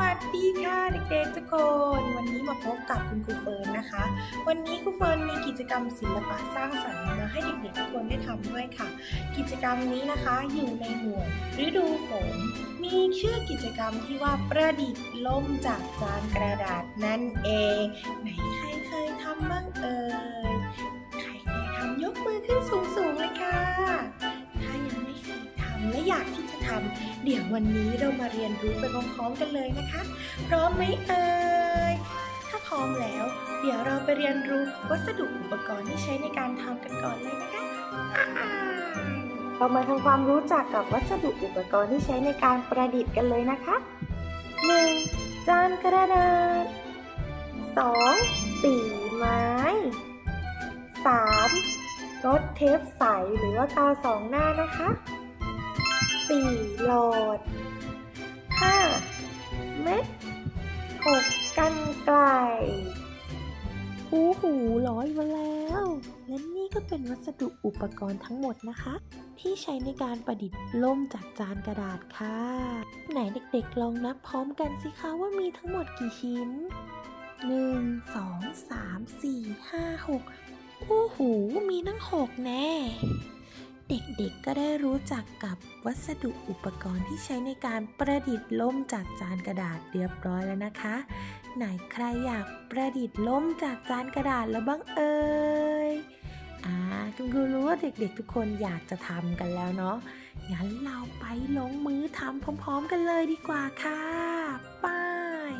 วัสดีค่ะเด็กๆทุกคน วันนี้มาพบกับคุณครูเฟิร์นนะคะ วันนี้ครูเฟิร์นมีกิจกรรมศิลปะสร้างสรรค์มาให้เด็กๆทุกคนได้ทำด้วยค่ะ กิจกรรมนี้นะคะอยู่ในหมวดฤดูฝนมีชื่อกิจกรรมที่ว่าประดิษฐ์ล่มจากจานกระดาษนั่นเอง ไหนใครเคยทำบ้างเอ่ยใครเคยทำยกมือขึ้นสูงๆเลยค่ะ ดี๋ยววันนี้เรามาเรียนรู้ไปพร้อมๆกันเลยนะคะ พร้อมไหมเอ่ย ถ้าพร้อมแล้ว เดี๋ยวเราไปเรียนรู้วัสดุอุปกรณ์ที่ใช้ในการทำกันก่อนเลยนะคะเรามาทำความรู้จักกับวัสดุอุปกรณ์ที่ใช้ในการประดิษฐ์กันเลยนะคะ 1. จานกระดาษ 2. สีไม้ 3. รถเทปใสหรือว่ากาวสองหน้านะคะ 4. หลอด 5. เม็ด 6. กันไกลหูหูร้อยมาแล้ว และนี่ก็เป็นวัสดุอุปกรณ์ทั้งหมดนะคะ ที่ใช้ในการประดิษฐ์ล่มจากจานกระดาษค่ะ ไหนเด็กๆลองนับพร้อมกันสิคะว่ามีทั้งหมดกี่ชิ้น 1 2 3 4 5 6 โอ้โห มีทั้ง6แน่ เด็กๆ ก็ได้รู้จักกับวัสดุอุปกรณ์ที่ใช้ในการประดิษฐ์ล่มจากจานกระดาษเรียบร้อยแล้วนะคะ ไหนใครอยากประดิษฐ์ล่มจากจานกระดาษแล้วบ้างเอ่ยอ่าคุณครูรู้ว่าเด็กๆ ทุกคนอยากจะทำกันแล้วเนาะ งั้นเราไปลงมือทำพร้อมๆ กันเลยดีกว่าค่ะไป้าย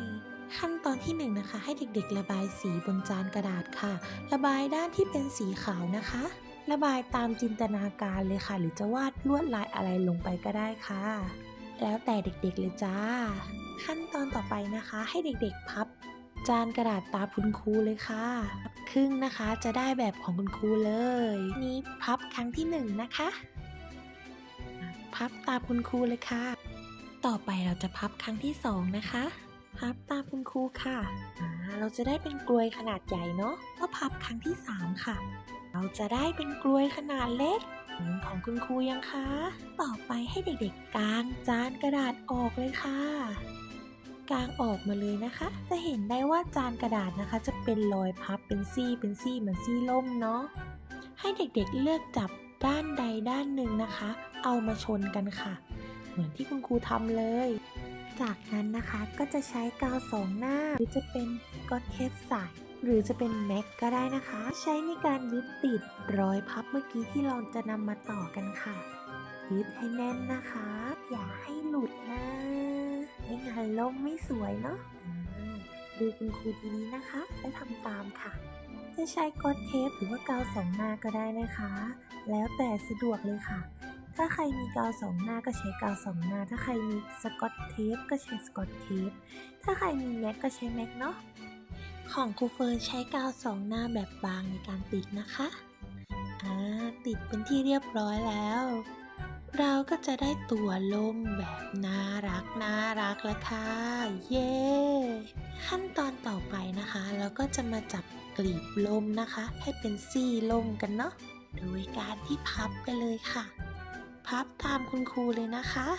ขั้นตอนที่หนึ่งนะคะ ให้เด็กๆ ระบายสีบนจานกระดาษค่ะ ระบายด้านที่เป็นสีขาวนะคะ ระบายตามจินตนาการเลยค่ะ หรือจะวาดลวดลายอะไรลงไปก็ได้ค่ะ แล้วแต่เด็กๆเลยจ้า ขั้นตอนต่อไปนะคะ ให้เด็กๆพับ จานกระดาษตามคุณครูเลยค่ะ ครึ่งนะคะจะได้แบบของคุณครูเลย นี่พับครั้งที่หนึ่งนะคะอะพับตามคุณครูเลยค่ะ ต่อไปเราจะพับครั้งที่สองนะคะ พับตามคุณครูค่ะอ่าเราจะได้เป็นกลวยขนาดใหญ่เนาะก็พับครั้งที่สามค่ะ เราจะได้เป็นกลวยขนาดเล็กเหมือนของคุณครูยังคะ ต่อไปให้เด็กๆกางจานกระดาษออกเลยค่ะ กางออกมาเลยนะคะ จะเห็นได้ว่าจานกระดาษนะคะ จะเป็นรอยพับเป็นซี่เป็นซี่เหมือนซี่ล่มเนาะ ให้เด็กๆเลือกจับด้านใดด้านหนึ่งนะคะ เอามาชนกันค่ะ เหมือนที่คุณครูทำเลย จากนั้นนะคะก็จะใช้กาวสองหน้า หรือจะเป็นก็อตเทปใสหรือจะเป็นแม็กก็ได้นะคะ ใช้ในการยึดติดรอยพับเมื่อกี้ที่เราจะนำมาต่อกันค่ะ ยึดให้แน่นนะคะ อย่าให้หลุดนะไม่งั้นล่มไม่สวยเนาะดูคุณครูดีๆนะคะ และทำตามค่ะ จะใช้กอตเทปหรือว่ากาวสองหน้าก็ได้นะคะ แล้วแต่สะดวกเลยค่ะ ถ้าใครมีกาวสองหน้าก็ใช้กาวสองหน้า ถ้าใครมีสกอตเทปก็ใช้สกอตเทป ถ้าใครมีแม็กก็ใช้แม็กเนาะ ของครูเฟิร์นใช้กาวสองหน้าแบบบางในการติดนะคะ อ่า ติดเป็นที่เรียบร้อยแล้ว เราก็จะได้ตัวล่มแบบน่ารักน่ารักล้วค่ะ เย้ ขั้นตอนต่อไปนะคะ เราก็จะมาจับกลีบล่มนะคะ ให้เป็นซี่ล่มกันเนาะ โดยการที่พับกันเลยค่ะ พับตามคุณครูเลยนะคะ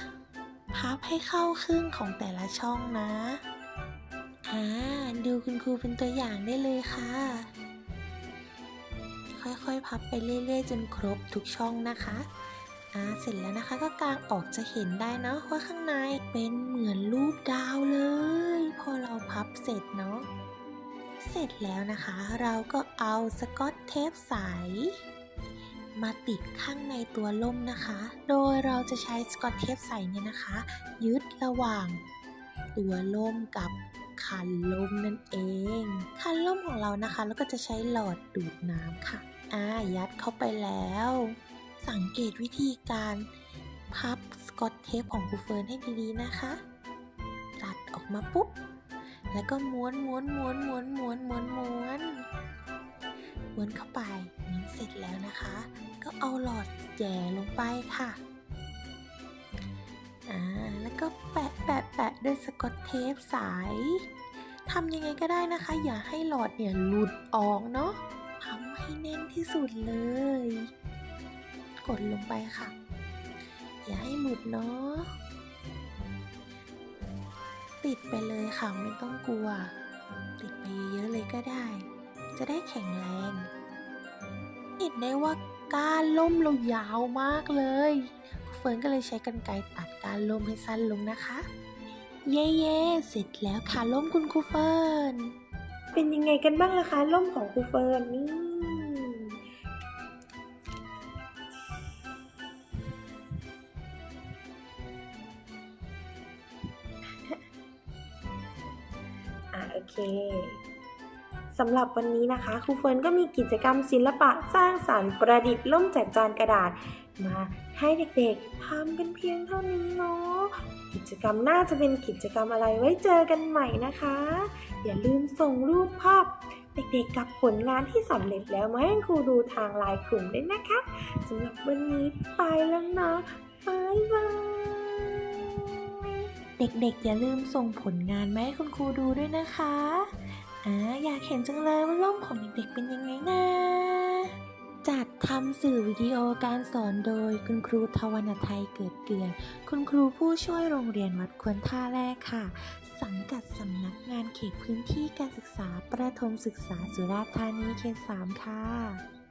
พับให้เข้าครึ่งของแต่ละช่องนะอ่าดูคุณครูเป็นตัวอย่างได้เลยค่ะ ค่อยๆพับไปเรื่อยๆ จนครบทุกช่องนะคะอ่าเสร็จแล้วนะคะก็กางออกจะเห็นได้เนาะว่าข้างในเป็นเหมือนรูปดาวเลย พอเราพับเสร็จเนาะเสร็จแล้วนะคะ เราก็เอาสกอตเทปใส มาติดข้างในตัวล่มนะคะ โดยเราจะใช้สกอตเทปใสเนี่ยนะคะ ยึดระหว่างตัวล่มกับคันล่มนั่นเอง คันล่มของเรานะคะ แล้วก็จะใช้หลอดดูดน้ำค่ะ อ่า ยัดเข้าไปแล้ว สังเกตวิธีการพับสกอตเทปของครูเฟิร์นให้ดีๆนะคะ ตัดออกมาปุ๊บ แล้วก็ม้วนม้วนม้วนม้วนม้วนม้วนม้วนม้วนเข้าไป เสร็จแล้วนะคะ ก็เอาหลอดแย่ลงไปค่ะอ่าแล้วก็แปะแปะแปะด้วยสกอตเทปใสทำยังไงก็ได้นะคะ อย่าให้หลอดเนี่ยหลุดออกเนาะทำให้แน่นที่สุดเลย กดลงไปค่ะ อย่าให้หลุดเนาะติดไปเลยค่ะไม่ต้องกลัว ติดไปเยอะๆเลยก็ได้ จะได้แข็งแรง เห็นได้ว่าก้านล่มเรายาวมากเลย เฟิร์นก็เลยใช้กรรไกรตัดก้านล่มให้สั้นลงนะคะ เย่เย่เสร็จแล้วค่ะล่มคุณครูเฟิร์นเป็นยังไงกันบ้างล่ะคะร่มของครูเฟิร์นนี่อะโอเค สำหรับวันนี้นะคะครูเฟิร์นก็มีกิจกรรมศิลปะสร้างสรรค์ประดิษฐ์ล่มจากจานกระดาษ มาให้เด็กๆทำกันเพียงเท่านี้เนาะกิจกรรมน่าจะเป็นกิจกรรมอะไรไว้เจอกันใหม่นะคะ อย่าลืมส่งรูปภาพเด็กๆกับผลงานที่สำเร็จแล้วมาให้ครูดูทางไลน์กลุ่มด้วยนะคะสำหรับวันนี้ไปแล้วนะบายบาย เด็กๆ อย่าลืมส่งผลงานมาให้คุณครูดูด้วยนะคะอ่าอยากเห็นจังเลยว่าล่มของเด็กๆเป็นยังไงนะจัดทำสื่อวิดีโอการสอนโดยคุณครูทวรรณไทยเกิดเกลือน คุณครูผู้ช่วยโรงเรียนวัดควรท่าแรกค่ะ สังกัดสำนักงานเขตพื้นที่การศึกษาประถมศึกษาสุราษฎร์ธานีเขต3ค่ะ